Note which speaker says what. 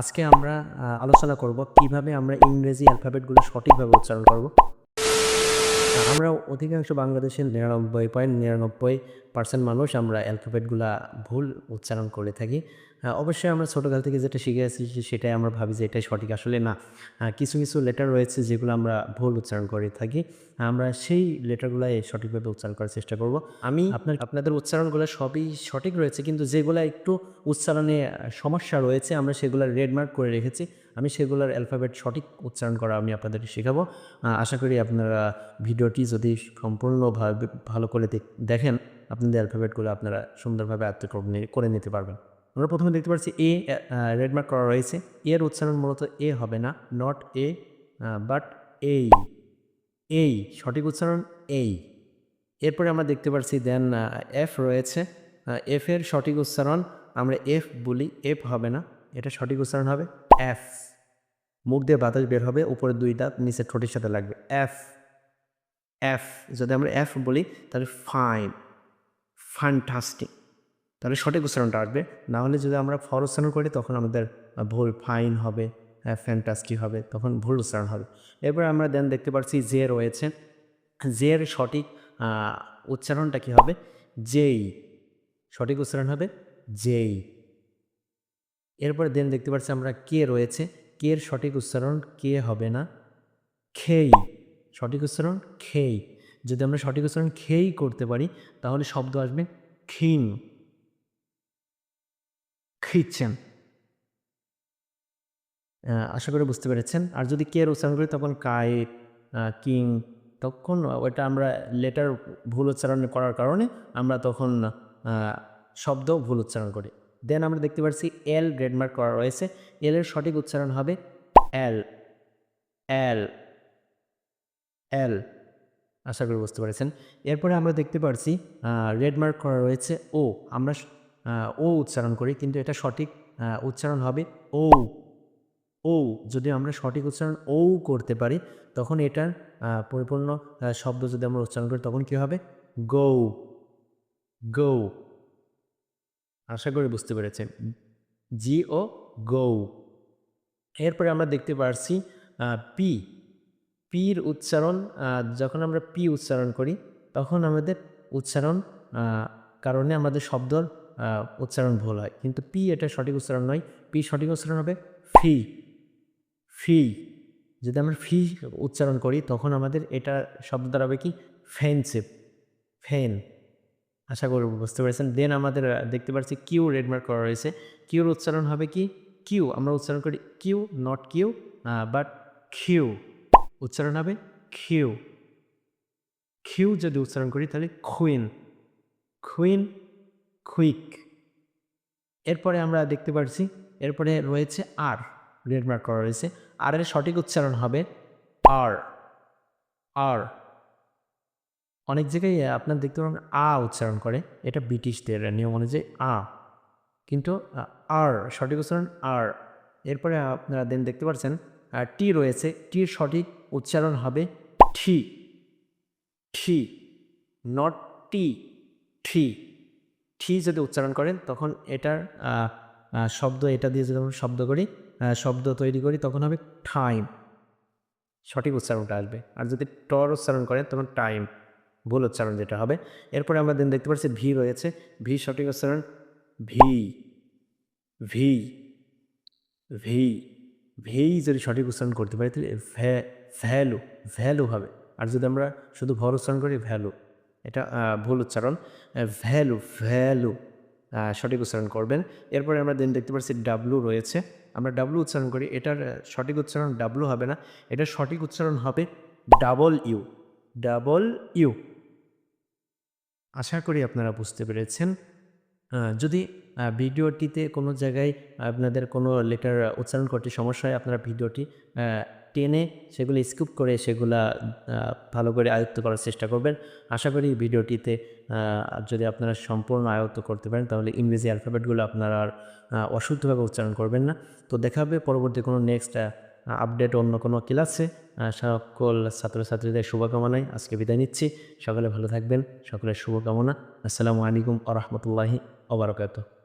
Speaker 1: আজকে আমরা আলোচনা করব কীভাবে আমরা ইংরেজি অ্যালফাবেটগুলো সঠিকভাবে উচ্চারণ করব। আমরা অধিকাংশ বাংলাদেশের নিরানব্বই পয়েন্ট নিরানব্বই পার্সেন্ট মানুষ আমরা অ্যালফাবেটগুলো ভুল উচ্চারণ করে থাকি। অবশ্যই আমরা ছোটোকাল থেকে যেটা শিখে আসছি সেটাই আমরা ভাবি যে এটাই সঠিক। আসলে না কিছু কিছু লেটার রয়েছে যেগুলো আমরা ভুল উচ্চারণ করে থাকি। আমরা সেই লেটারগুলাই সঠিকভাবে উচ্চারণ করার চেষ্টা করব। আমি আপনার আপনাদের উচ্চারণগুলো সবই সঠিক রয়েছে কিন্তু যেগুলো একটু উচ্চারণে সমস্যা রয়েছে আমরা সেগুলো রেডমার্ক করে রেখেছি। আমি সেগুলোর অ্যালফাবেট সঠিক উচ্চারণ করা আমি আপনাদের শেখাবো। আশা করি আপনারা ভিডিওটি যদি সম্পূর্ণভাবে ভালো করে দেখেন আপনাদের অ্যালফাবেটগুলো আপনারা সুন্দরভাবে আয়ত্ত করে নিতে পারবেন। আমরা প্রথমে দেখতে পাচ্ছি এ রেডমার্ক করা রয়েছে। এর উচ্চারণ মূলত এ হবে না নট এ বাট এই এই সঠিক উচ্চারণ এই এরপরে আমরা দেখতে পাচ্ছি দেন এফ রয়েছে। এফ এর সঠিক উচ্চারণ আমরা এফ বলি এফ হবে না, এটা সঠিক উচ্চারণ হবে এফ মুখ দিয়ে বাতাস বের হবে, উপরে দুই দাঁত, নিচে ঠোঁটের সাথে লাগবে এফ এফ যদি আমরা এফ বলি, তাহলে ফাইন ফ্যান্টাস্টিক তাহলে সঠিক উচ্চারণটা আসবে। না হলে যদি আমরা ফর উচ্চারণ করি, তখন আমাদের ভুল ফাইন হবে ফ্যান্টাস্টিক হবে, তখন ভুল উচ্চারণ হবে। এরপর আমরা দেন দেখতে পাচ্ছি জে রয়েছে। জের সঠিক উচ্চারণটা কি হবে? জেই সঠিক উচ্চারণ হবে জেই এরপরে দেন দেখতে পাচ্ছি আমরা কে রয়েছে। কে এর সঠিক উচ্চারণ কে হবে না? খেই। সঠিক উচ্চারণ খেই। যদি আমরা সঠিক উচ্চারণ খেই করতে পারি, তাহলে শব্দ আসবে ক্ষীণ। খিচ্ছেন। আশা করি বুঝতে পেরেছেন। আর যদি কে এর উচ্চারণ করি, তখন কাইট কিং, তখন ওটা আমরা লেটার ভুল উচ্চারণ করার কারণে আমরা তখন শব্দ ভুল উচ্চারণ করি। দেন আমরা দেখতে পাচ্ছি এল গ্রেডমার্ক করা রয়েছে। এল এর সঠিক উচ্চারণ হবে এল এল এল। আশা করি বুঝতে পেরেছেন। এরপরে আমরা দেখতে পাচ্ছি রেড মার্ক করা রয়েছে ও। আমরা ও উচ্চারণ করি, কিন্তু এটা সঠিক উচ্চারণ হবে ও ও যদি আমরা সঠিক উচ্চারণ ও করতে পারি, তখন এটার পরিপূর্ণ শব্দ যদি আমরা উচ্চারণ করি, তখন কি হবে? গৌ। গৌ। আশা করি বুঝতে পেরেছেন। জি ও গৌ। এরপরে আমরা দেখতে পারছি পি। পির উচ্চারণ যখন আমরা পি উচ্চারণ করি, তখন আমাদের উচ্চারণ কারণে আমাদের শব্দর উচ্চারণ ভুল হয়। কিন্তু পি এটা সঠিক উচ্চারণ নয়। পি সঠিক উচ্চারণ হবে ফি। ফি। যদি আমরা ফি উচ্চারণ করি, তখন আমাদের এটা শব্দ দাঁড়াবে কি? ফেনসিপ ফেন আশা করি বুঝতে পেরেছেন। দেন আমাদের দেখতে পাচ্ছি কিউ রেডমার্ক করা রয়েছে। কিউর উচ্চারণ হবে কি? কিউ। আমরা উচ্চারণ করি কিউ নট কিউ বাট খিউ উচ্চারণ হবে খিউ খিউ যদি উচ্চারণ করি, তাহলে খুইন কুইন কুইক এরপরে আমরা দেখতে পাচ্ছি এরপরে রয়েছে আর রেডমার্ক করা রয়েছে। আর এর সঠিক উচ্চারণ হবে আর আর অনেক জায়গায় আপনার দেখতে পাবেন আ উচ্চারণ করে, এটা ব্রিটিশদের নিয়ম অনুযায়ী আ। কিন্তু আর সঠিক উচ্চারণ আর এরপরে আপনারা দেন দেখতে পাচ্ছেন টি রয়েছে টির সঠিক উচ্চারণ হবে ঠি ঠি নট টি ঠি ঠি যদি উচ্চারণ করেন, তখন এটার শব্দ, এটা দিয়ে যদি আমরা শব্দ করি শব্দ তৈরি করি, তখন হবে টাইম সঠিক উচ্চারণটা আসবে। আর যদি টর উচ্চারণ করেন, তখন টাইম ভুল উচ্চারণ যেটা হবে। এরপরে আমরা দেন দেখতে পাচ্ছি ভি রয়েছে। ভি সঠিক উচ্চারণ ভি ভি ভি ভি যদি সঠিক উচ্চারণ করতে পারি, তাহলে ভ্যা, ভ্যালু ভ্যালু হবে। আর যদি আমরা শুধু ভর উচ্চারণ করি, ভ্যালু। এটা ভুল উচ্চারণ। ভ্যালু ভ্যালু সঠিক উচ্চারণ করবেন। এরপরে আমরা দেন দেখতে পাচ্ছি ডাব্লু রয়েছে। আমরা ডাব্লু উচ্চারণ করি, এটার সঠিক উচ্চারণ ডাব্লু হবে না। এটার সঠিক উচ্চারণ হবে ডাবল ইউ ডাবল ইউ আশা করি আপনারা বুঝতে পেরেছেন। যদি ভিডিওটিতে কোনো জায়গায় আপনাদের কোনো লেটার উচ্চারণ করতে সমস্যা হয়, আপনারা ভিডিওটি টেনে সেগুলো স্কিপ করে সেগুলা ভালো করে আয়ত্ত করার চেষ্টা করবেন। আশা করি ভিডিওটিতে যদি আপনারা সম্পূর্ণ আয়ত্ত করতে পারেন, তাহলে ইংরেজি অ্যালফাবেটগুলো আপনারা আর অশুদ্ধভাবে উচ্চারণ করবেন না। তো দেখা হবে পরবর্তী কোনো নেক্সট আপডেট অন্য কোনো ক্লাসে সকল ছাত্রছাত্রীদের শুভকামনায় আজকে বিদায় নিচ্ছি। সকলে ভালো থাকবেন, সকলের শুভকামনা। আসসালামু আলাইকুম আ রহমতুল্লাহি ওবরাকাতুহ